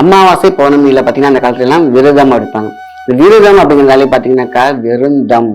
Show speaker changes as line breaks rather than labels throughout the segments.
அமாவாசை பௌர்ணமியில பார்த்தீங்கன்னா அந்த காலத்துல எல்லாம் விரதம் எடுப்பாங்க இந்த விரதம் அப்படிங்கிறதாலே வெறும் விருந்தம்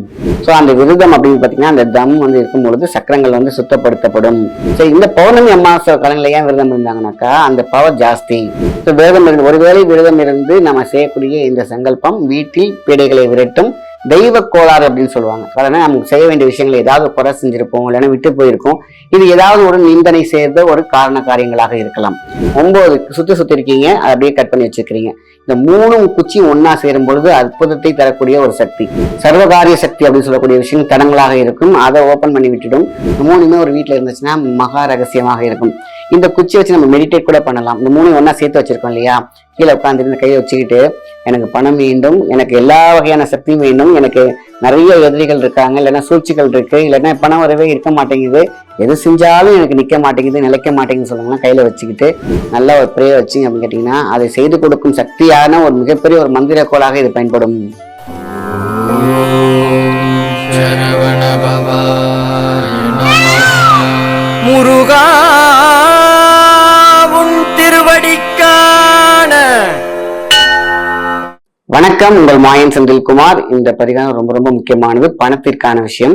ஸோ அந்த விரதம் அப்படின்னு பார்த்தீங்கன்னா அந்த தம் வந்து இருக்கும் பொழுது சக்கரங்கள் வந்து சுத்தப்படுத்தப்படும். ஸோ இந்த பௌர்ணமி அமாவாசை காலங்களில் ஏன் விரதம் இருந்தாங்கனாக்கா அந்த பவர் ஜாஸ்தி. ஸோ விரதம் இருந்து ஒருவேளை விரதம் இருந்து நம்ம செய்யக்கூடிய இந்த சங்கல்பம் வீட்டில் பீடைகளை விரட்டும். தெய்வ கோளாறு அப்படின்னு சொல்லுவாங்க. அதனால நமக்கு செய்ய வேண்டிய விஷயங்கள் ஏதாவது குறை செஞ்சிருப்போம் இல்லைன்னா விட்டு போயிருக்கோம். இது ஏதாவது ஒரு நிந்தனை சேர்ந்த ஒரு காரண காரியங்களாக இருக்கலாம். ஒன்பது சுத்தி சுத்தி இருக்கீங்க அதை அப்படியே கட் பண்ணி வச்சிருக்கிறீங்க. இந்த மூணும் குச்சி ஒன்னா சேரும் பொழுது அற்புதத்தை தரக்கூடிய ஒரு சக்தி. சர்வகாரிய சக்தி அப்படின்னு சொல்லக்கூடிய விஷயம் தடங்களாக இருக்கும். அதை ஓபன் பண்ணி விட்டுடும். மூணுமே ஒரு வீட்டில் இருந்துச்சுன்னா மகா ரகசியமாக இருக்கும். இந்த குச்சி வச்சு நம்ம மெடிடேட் கூட பண்ணலாம். இந்த மூணையும் ஒன்றா சேர்த்து வச்சிருக்கோம் இல்லையா? கீழே உட்காந்துருந்து கையை வச்சுக்கிட்டு எனக்கு பணம் வேண்டும் எனக்கு எல்லா வகையான சக்தியும் வேண்டும் எனக்கு நிறைய எதிரிகள் இருக்காங்க இல்லைன்னா சூழ்ச்சிகள் இருக்கு இல்லைன்னா பணம் வரவே இருக்க மாட்டேங்குது. எது செஞ்சாலும் எனக்கு நிற்க மாட்டேங்குது நிலைக்க மாட்டேங்குதுன்னு சொல்லுவாங்கன்னா கையில் வச்சுக்கிட்டு நல்லா ஒரு ப்ரே வச்சிங்க அப்படின்னு கேட்டிங்கன்னா அதை செய்து கொடுக்கும் சக்தியான ஒரு மிகப்பெரிய ஒரு மந்திர கோலாக இது பயன்படும்.
முருகா
வணக்கம் உங்கள் மாயன் செந்தில்குமார். இந்த பரிகாரம் ரொம்ப ரொம்ப முக்கியமானது. பணத்திற்கான விஷயம்.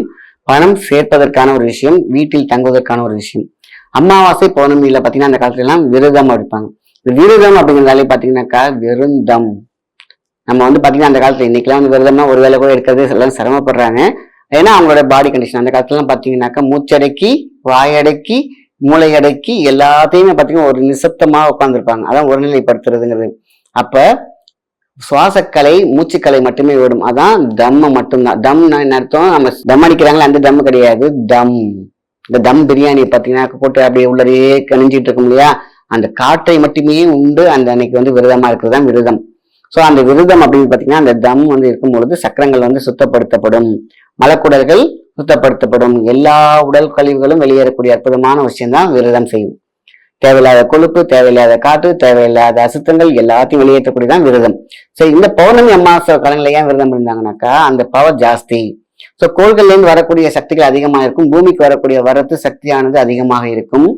பணம் சேர்ப்பதற்கான ஒரு விஷயம். வீட்டில் தங்குவதற்கான ஒரு விஷயம். அமாவாசை பௌர்ணமியில பாத்தீங்கன்னா அந்த காலத்துல எல்லாம் விரதம் எடுப்பாங்க இந்த விரதம் அப்படிங்கிறதாலே பாத்தீங்கன்னாக்கா விருந்தம். நம்ம வந்து பாத்தீங்கன்னா அந்த காலத்துல இன்னைக்கெல்லாம் வந்து விரதம்னா ஒரு வேளை கூட எடுக்கிறது எல்லாம் சிரமப்படுறாங்க. ஏன்னா அவங்களோட பாடி கண்டிஷன் அந்த காலத்துல பாத்தீங்கன்னாக்கா மூச்சடக்கி வாயடக்கி மூளையடக்கி எல்லாத்தையுமே பாத்தீங்கன்னா ஒரு நிசப்தமா உட்காந்துருப்பாங்க அதான் ஒருநிலைப்படுத்துறதுங்கிறது அப்போ சுவாசக்கலை மூச்சுக்கலை மட்டுமே விடும் அதான் தம்ம மட்டும்தான். தம்னா என்ன அர்த்தம்? நம்ம தம் அடிக்கிறாங்களா அந்த தம் கிடையாது. தம். இந்த தம் பிரியாணி பாத்தீங்கன்னா போட்டு அப்படியே உள்ளரையே கணிஞ்சிட்டு இருக்கும் இல்லையா? அந்த காற்றை மட்டுமே உண்டு. அந்த அன்னைக்கு வந்து விரதமா இருக்கிறது தான் விரதம். ஸோ அந்த விரதம் அப்படின்னு பாத்தீங்கன்னா அந்த தம் வந்து இருக்கும் பொழுது சக்கரங்கள் வந்து சுத்தப்படுத்தப்படும். மலக்குடல்கள் சுத்தப்படுத்தப்படும். எல்லா உடல் கழிவுகளும் வெளியேறக்கூடிய அற்புதமான விஷயம்தான் விரதம் செய்யும். தேவையில்லாத கொழுப்பு தேவையில்லாத காற்று தேவையில்லாத அசுத்தங்கள் எல்லாத்தையும் வெளியேற்றக்கூடியதான் விரதம். ஸோ இந்த பௌர்ணமி அமாவாசை காலங்களில் ஏன் விரதம் இருந்தாங்கன்னாக்கா அந்த பவர் ஜாஸ்தி. ஸோ கோள்கள்ல இருந்து வரக்கூடிய சக்திகள் அதிகமாக இருக்கும். பூமிக்கு வரக்கூடிய வரத்து சக்தியானது அதிகமாக இருக்கும்.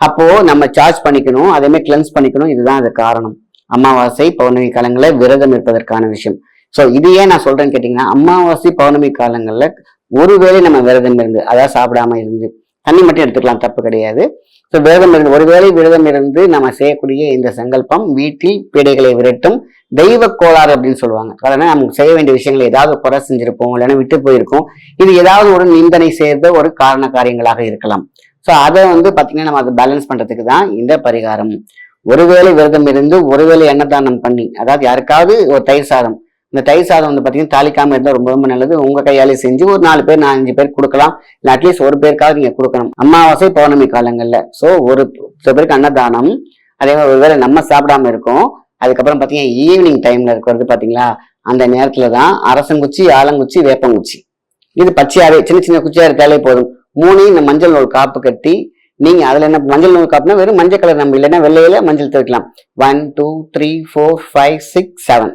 அப்போ நம்ம சார்ஜ் பண்ணிக்கணும். அதே மாதிரி கிளென்ஸ் பண்ணிக்கணும். இதுதான் அது காரணம். அமாவாசை பௌர்ணமி காலங்களில் விரதம் இருப்பதற்கான விஷயம். ஸோ இது ஏன் நான் சொல்றேன்னு கேட்டீங்கன்னா அமாவாசை பௌர்ணமி காலங்களில் ஒருவேளை நம்ம விரதம் இருந்து அதாவது சாப்பிடாம இருந்து தண்ணி மட்டும் எடுத்துக்கலாம். தப்பு கிடையாது. ஸோ விரதம் இருந்து ஒருவேளை விரதம் இருந்து நம்ம செய்யக்கூடிய இந்த சங்கல்பம் வீட்டில் பீடைகளை விரட்டும் தெய்வ கோளாறு அப்படின்னு சொல்லுவாங்க. காரணம் நமக்கு செய்ய வேண்டிய விஷயங்கள் ஏதாவது குறை செஞ்சிருப்போம் இல்லைன்னா விட்டு போயிருக்கோம். இது ஏதாவது ஒரு நிந்தனை சேர்ந்த ஒரு காரண காரியங்களாக இருக்கலாம். ஸோ அதை வந்து பார்த்தீங்கன்னா நம்ம அதை பேலன்ஸ் பண்றதுக்கு தான் இந்த பரிகாரம். ஒருவேளை விரதம் இருந்து ஒருவேளை அன்னதானம் பண்ணி அதாவது யாருக்காவது ஒரு தயிர் சாதம் இந்த தயிர் சாதம் வந்து பார்த்தீங்கன்னா தாளிக்காமல் இருந்தால் ரொம்ப ரொம்ப நல்லது. உங்கள் கையாலே செஞ்சு ஒரு நாலு பேர் நாலஞ்சு பேர் கொடுக்கலாம். இல்லை அட்லீஸ்ட் ஒரு பேருக்காவது நீங்கள் கொடுக்கணும். அமாவாசை பௌர்ணமி காலங்களில். ஸோ ஒரு சில பேருக்கு அன்னதானம் அதே மாதிரி ஒருவேளை நம்ம சாப்பிடாம இருக்கோம். அதுக்கப்புறம் பார்த்தீங்கன்னா ஈவினிங் டைமில் இருக்கிறது பார்த்தீங்களா அந்த நேரத்தில் தான் அரசங்குச்சி ஆலங்குச்சி வேப்பங்குச்சி. இது பச்சையாவே சின்ன சின்ன குச்சியாக இருக்காலே போதும். மூணையும் இந்த மஞ்சள் நூல் காப்பு கட்டி நீங்கள் அதில் என்ன மஞ்சள் நூல் காப்புனா வெறும் மஞ்சள் கலர் நம்ம இல்லைன்னா வெள்ளையில மஞ்சள் தெளிக்கலாம் one two three four five six seven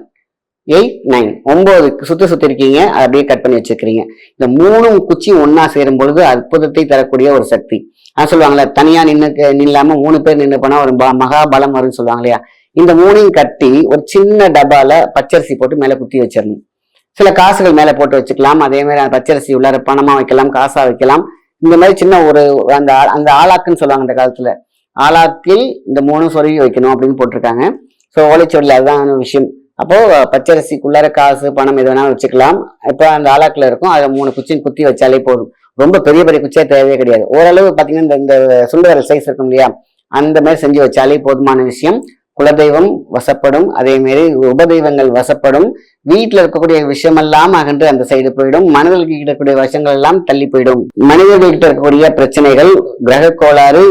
eight nine ஒன்பது சுத்தி சுத்தி இருக்கீங்க அதை அப்படியே கட் பண்ணி வச்சிருக்கிறீங்க. இந்த மூணும் குச்சி ஒன்னா சேரும் பொழுது அற்புதத்தை தரக்கூடிய ஒரு சக்தி. அதான் சொல்லுவாங்கல்ல தனியா நின்று நில்லாம மூணு பேர் நின்று போனா ஒரு ப- மகா பலம் வரும்னு சொல்லுவாங்க இல்லையா? இந்த மூணையும் கட்டி ஒரு சின்ன டப்பால பச்சரிசி போட்டு மேல குத்தி வச்சிடணும் சில காசுகள் மேல போட்டு வச்சுக்கலாம். அதே மாதிரி அந்த பச்சரிசி உள்ளார பணமா வைக்கலாம் காசா வைக்கலாம். இந்த மாதிரி சின்ன ஒரு அந்த ஆ- அந்த ஆளாக்குன்னு சொல்லுவாங்க அந்த காலத்துல. ஆளாக்கில் இந்த மூணும் சொருகி வைக்கணும் அப்படின்னு போட்டிருக்காங்க. ஸோ ஓலைச்சுவடியில் அதுதான் விஷயம். அப்போ பச்சரிசிக்குள்ளார காசு பணம் எது வேணாலும் வச்சுக்கலாம். இப்போ அந்த ஆலாக்கில் இருக்கும். அதில் மூணு குச்சியும் குத்தி வச்சாலே போதும். ரொம்ப பெரிய பெரிய குச்சியாக தேவையே கிடையாது. ஓரளவு பார்த்தீங்கன்னா இந்த இந்த சைஸ் இருக்கும் இல்லையா? அந்த மாதிரி செஞ்சு வச்சாலே போதுமான விஷயம். குலதெய்வம் வசப்படும். அதே மாதிரி உபதெய்வங்கள் வசப்படும். வீட்டில் இருக்கக்கூடிய விஷயமெல்லாம் அகன்று அந்த சைடு போயிடும். மனிதர்களுக்கு இருக்கக்கூடிய விஷயங்கள் எல்லாம் தள்ளி போயிடும். மனிதர்கள்கிட்ட இருக்கக்கூடிய பிரச்சனைகள் கிரக கோளாறு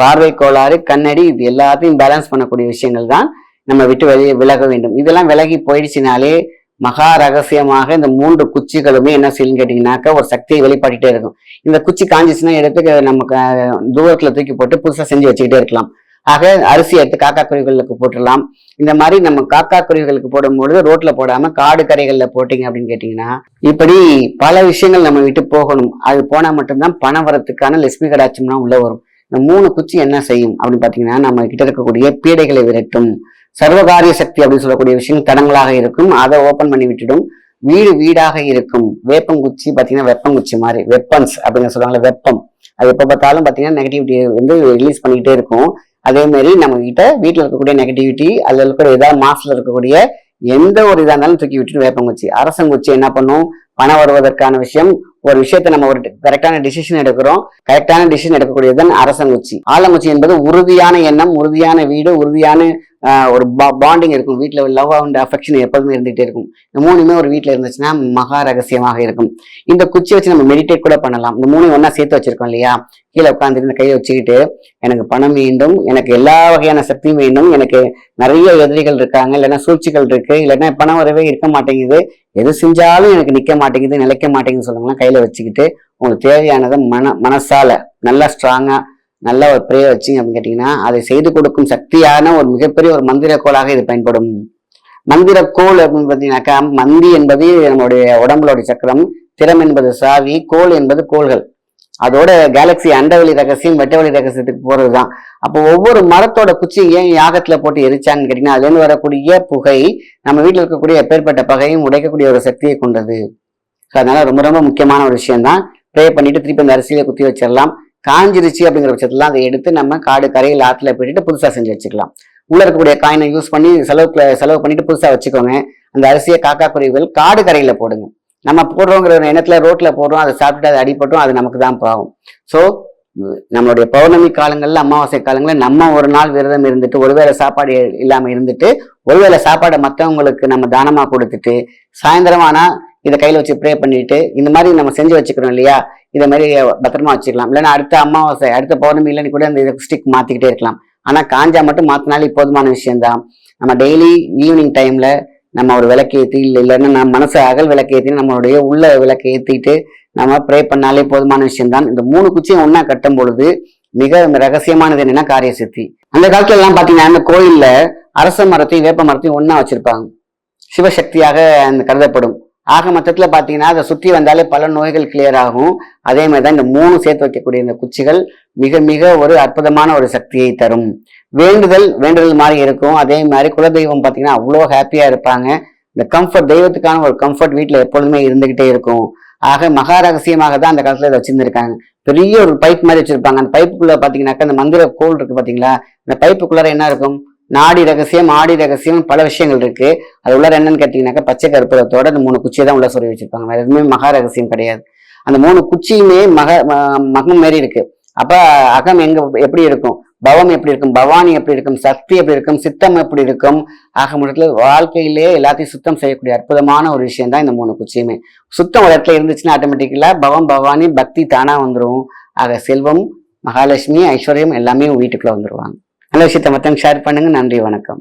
பார்வை கோளாறு கண்ணடி இது எல்லாத்தையும் பேலன்ஸ் பண்ணக்கூடிய விஷயங்கள் தான். நம்ம விட்டு வெளியே விலக வேண்டும். இதெல்லாம் விலகி போயிடுச்சுனாலே மகா ரகசியமாக இந்த மூன்று குச்சிகளுமே என்ன செய்யும் கேட்டிங்கனாக்கா ஒரு சக்தியை வெளிப்பாட்டிட்டே இருக்கும். இந்த குச்சி காஞ்சிச்சுன்னா எடுத்து நமக்கு தூரத்தில் தூக்கி போட்டு புதுசாக செஞ்சு வச்சுக்கிட்டே இருக்கலாம். ஆக அரிசி எடுத்து காக்கா குருவிகளுக்கு போட்டுடலாம். இந்த மாதிரி நம்ம காக்கா குருவிகளுக்கு போடும்பொழுது ரோட்ல போடாம காடு கரைகளில் போட்டீங்க அப்படின்னு கேட்டீங்கன்னா இப்படி பல விஷயங்கள் நம்ம விட்டு போகணும். அது போனா மட்டும்தான் பணம் வரத்துக்கான லட்சுமி கடாட்சம்லாம் உள்ள வரும். இந்த மூணு குச்சி என்ன செய்யும் அப்படின்னு பாத்தீங்கன்னா நம்ம கிட்ட இருக்கக்கூடிய பீடைகளை விரட்டும். சர்வகாரிய சக்தி அப்படின்னு சொல்லக்கூடிய விஷயம் தடங்களாக இருக்கும். அதை ஓப்பன் பண்ணி விட்டுடும். வீடு வீடாக இருக்கும். வேப்பங்குச்சி பார்த்தீங்கன்னா வெப்பங்குச்சி மாதிரி வெப்பன்ஸ் அப்படின்னு சொல்லுவாங்கல்ல வெப்பம். அது எப்போ பார்த்தாலும் பார்த்தீங்கன்னா நெகட்டிவிட்டி வந்து ரிலீஸ் பண்ணிக்கிட்டே இருக்கும். அதே மாதிரி நம்ம கிட்ட வீட்டில் இருக்கக்கூடிய நெகட்டிவிட்டி அதில் இருக்கிற ஏதாவது மாசுல இருக்கக்கூடிய எந்த ஒரு இதாக இருந்தாலும் தூக்கி விட்டுட்டு வேப்பங்குச்சி. அரசங்குச்சி என்ன பண்ணும்? பணம் வருவதற்கான விஷயம். ஒரு விஷயத்தை நம்ம ஒரு கரெக்டான டிசிஷன் எடுக்கிறோம். கரெக்டான டிசிஷன் எடுக்கக்கூடியதுதான் அரசங்குச்சி. ஆலங்குச்சி என்பது உறுதியான எண்ணம் உறுதியான வீடு உறுதியான ஒரு பா பாண்டிங் இருக்கும். வீட்டில் லவ் அண்ட் அஃபெக்ஷன் எப்போதுமே இருந்துகிட்டே இருக்கும். இந்த மூணுமே ஒரு வீட்டில் இருந்துச்சுன்னா மகா ரகசியமாக இருக்கும். இந்த குச்சி வச்சு நம்ம மெடிடேட் கூட பண்ணலாம். இந்த மூணு ஒன்றா சேர்த்து வச்சிருக்கோம் இல்லையா? கீழே உட்காந்துருந்து இந்த கையை வச்சுக்கிட்டு எனக்கு பணம் வேண்டும் எனக்கு எல்லா வகையான சக்தியும் வேண்டும் எனக்கு நிறைய எதிரிகள் இருக்காங்க இல்லைன்னா சூழ்ச்சிகள் இருக்கு இல்லைன்னா பணம் வரவே இருக்க மாட்டேங்குது. எது செஞ்சாலும் எனக்கு நிற்க மாட்டேங்குது நிலைக்க மாட்டேங்குதுன்னு சொல்லுங்கன்னா கையில வச்சுக்கிட்டு உங்களுக்கு தேவையானதை மன மனசால நல்லா ஸ்ட்ராங்கா நல்ல ஒரு ப்ரே வச்சிங்க அப்படின்னு கேட்டீங்கன்னா அதை செய்து கொடுக்கும் சக்தியான ஒரு மிகப்பெரிய ஒரு மந்திர கோலாக இது பயன்படும். மந்திர கோள் அப்படின்னு பார்த்தீங்கன்னாக்கா மந்தி என்பது நம்மளுடைய உடம்புடைய சக்கரம் திறம் என்பது சாவி கோல் என்பது கோள்கள். அதோட கேலக்சி அண்டவெளி ரகசியம் வெட்டவெளி ரகசியத்துக்கு போறதுதான். அப்போ ஒவ்வொரு மரத்தோட குச்சி ஏன் யாகத்தில் போட்டு எரிச்சாங்கன்னு கேட்டீங்கன்னா அதுலேருந்து வரக்கூடிய புகை நம்ம வீட்டில் இருக்கக்கூடிய எப்பேற்பட்ட பகையும் உடைக்கக்கூடிய ஒரு சக்தியை கொண்டது. ஸோ அதனால ரொம்ப ரொம்ப முக்கியமான ஒரு விஷயம் தான் ப்ரே பண்ணிட்டு திருப்பி அந்த அரிசியில குத்தி வச்சிடலாம். காஞ்சிருச்சு அப்படிங்கிற பட்சத்தில் அதை எடுத்து நம்ம காடு கரையில் ஆற்றுல போயிட்டு புதுசாக செஞ்சு வச்சுக்கலாம். உள்ள இருக்கக்கூடிய காயினை யூஸ் பண்ணி செலவு செலவு பண்ணிட்டு புதுசாக வச்சுக்கோங்க. அந்த அரிசியை காக்கா குருவிகள் காடு கரையில் போடுங்க. நம்ம போடுறோங்கிற எண்ணத்தில் ரோட்டில் போடுறோம் அதை சாப்பிட்டுட்டு அது அடிபட்டும் அது நமக்கு தான் பாவம். ஸோ நம்மளுடைய பௌர்ணமி காலங்களில் அமாவாசை காலங்களில் நம்ம ஒரு நாள் விரதம் இருந்துட்டு ஒருவேளை சாப்பாடு இல்லாமல் இருந்துட்டு ஒருவேளை சாப்பாடை மற்றவங்களுக்கு நம்ம தானமாக கொடுத்துட்டு சாயந்தரம் ஆனால் இதை கையில் வச்சு ப்ரே பண்ணிட்டு இந்த மாதிரி நம்ம செஞ்சு வச்சுக்கிறோம் இல்லையா? இதை மாதிரி பத்திரமா வச்சுக்கலாம் இல்லைன்னா அடுத்த அமாவாசை அடுத்த பௌர்ணமி இல்லைன்னு கூட இந்த ஸ்டிக் மாற்றிக்கிட்டே இருக்கலாம். ஆனால் காஞ்சா மட்டும் மாற்றினாலே போதுமான விஷயம்தான். நம்ம டெய்லி ஈவினிங் டைமில் நம்ம ஒரு விளக்கேற்றி இல்லை இல்லைன்னா நம்ம மனசு அகல் விளக்கேற்றி நம்மளுடைய உள்ள விளக்கு ஏற்றிட்டு நம்ம ப்ரே பண்ணாலே போதுமான விஷயம்தான். இந்த மூணு குச்சியும் ஒன்றா கட்டும் பொழுது மிக ரகசியமானது என்னன்னா காரிய சித்தி அந்த காலத்துல எல்லாம் பார்த்தீங்கன்னா அந்த கோயிலில் அரச மரத்தையும் வேப்ப மரத்தையும் ஒன்றா வச்சிருப்பாங்க. சிவசக்தியாக அந்த கருதப்படும். ஆக மொத்தத்தில் பார்த்தீங்கன்னா அதை சுற்றி வந்தாலே பல நோய்கள் கிளியர் ஆகும். அதே மாதிரி தான் இந்த மூணு சேர்த்து வைக்கக்கூடிய இந்த குச்சிகள் மிக மிக ஒரு அற்புதமான ஒரு சக்தியை தரும். வேண்டுதல் வேண்டுதல் மாதிரி இருக்கும். அதே மாதிரி குலதெய்வம் பார்த்தீங்கன்னா அவ்வளோ ஹாப்பியாக இருப்பாங்க. இந்த கம்ஃபர்ட் தெய்வத்துக்கான ஒரு கம்ஃபர்ட் வீட்டில் எப்பொழுதுமே இருந்துக்கிட்டே இருக்கும். ஆக மகா ரகசியமாக தான் அந்த காலத்தில் இதை வச்சிருந்திருக்காங்க. பெரிய ஒரு பைப் மாதிரி வச்சிருப்பாங்க. அந்த பைப்புக்குள்ளே பார்த்தீங்கன்னாக்கா அந்த மந்திர கோல் இருக்கு பார்த்தீங்களா அந்த பைப்புக்குள்ளார என்ன இருக்கும்? நாடி ரகசியம் ஆடி ரகசியம் பல விஷயங்கள் இருக்கு. அது உள்ள என்னன்னு கேட்டீங்கன்னாக்கா பச்சை கற்பூரத்தோட அந்த மூணு குச்சியை தான் உள்ள சொல்லி வச்சிருப்பாங்க. வேற எதுவுமே மகா ரகசியம் கிடையாது. அந்த மூணு குச்சியுமே மக ம- மகம் மாரி இருக்கு. அப்ப அகம் எங்க எப்படி இருக்கும்? பவம் எப்படி இருக்கும்? பவானி எப்படி இருக்கும்? சக்தி எப்படி இருக்கும்? சித்தம் எப்படி இருக்கும்? ஆக மொத்தத்தில் வாழ்க்கையிலேயே எல்லாத்தையும் சுத்தம் செய்யக்கூடிய அற்புதமான ஒரு விஷயம் தான் இந்த மூணு குச்சியுமே. சுத்தம் ஒரு இடத்துல இருந்துச்சுன்னா ஆட்டோமேட்டிக்கலா பவம் பவானி பக்தி தானா வந்துரும். ஆக செல்வம் மகாலட்சுமி ஐஸ்வர்யம் எல்லாமே வீட்டுக்குள்ள வந்துருவாங்க. நல்ல விஷயத்த மற்றவங்க ஷேர் பண்ணுங்க. நன்றி வணக்கம்.